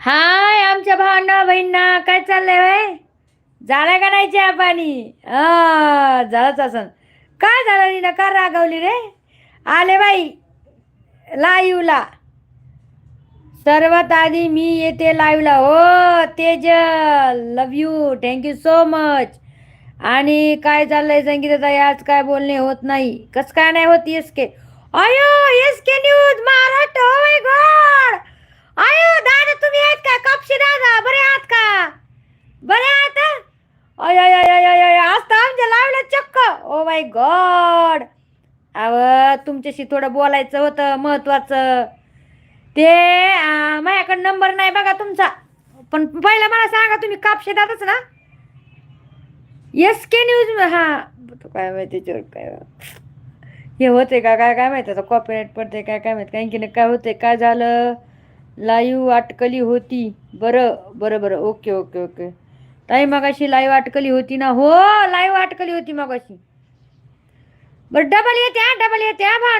हाय आमच्या भावांना बहिणींना. काय चाललंय वय झालं का नाही चहा पाणी? हा झालंच असं काय झालं नी? का रागवली रे? आले बाई लाईवला. सर्वात आधी मी येते लाईव्हला हो Tejal love you thank you so much आणि काय चाललंय संगीताताई? आज काय बोलणे होत नाही. कस काय नाही होत येस के अयो येस के न्यूज महाराष्ट्र हो माय गॉड अयो दादा तुम्ही आहेत का कापशी दादा बरे आहात का बरे आहात अय अय अय अय अय अय आज तर आमच्या लावलं चक्क ओ माय गॉड! अव तुमच्याशी थोडं बोलायचं होतं महत्वाचं. ते माझ्याकडे नंबर नाही बघा तुमचा. पण पहिला मला सांगा तुम्ही कापशे दादाच ना? एस के न्यूज हा. काय माहिती त्याच्यावर काय. हे होते का? काय काय माहिती आता कॉपीराईट पडते काय काय माहिती? कारण की नाही काय होते काय झालं? लाईव्ह अटकली होती. बरं बरं बरं. Okay okay okay. ताई मगाशी लाईव्ह अटकली होती ना? हो लाईव्ह अटकली होती मगाशी. बरं डबल येते हा डबल येते हा भा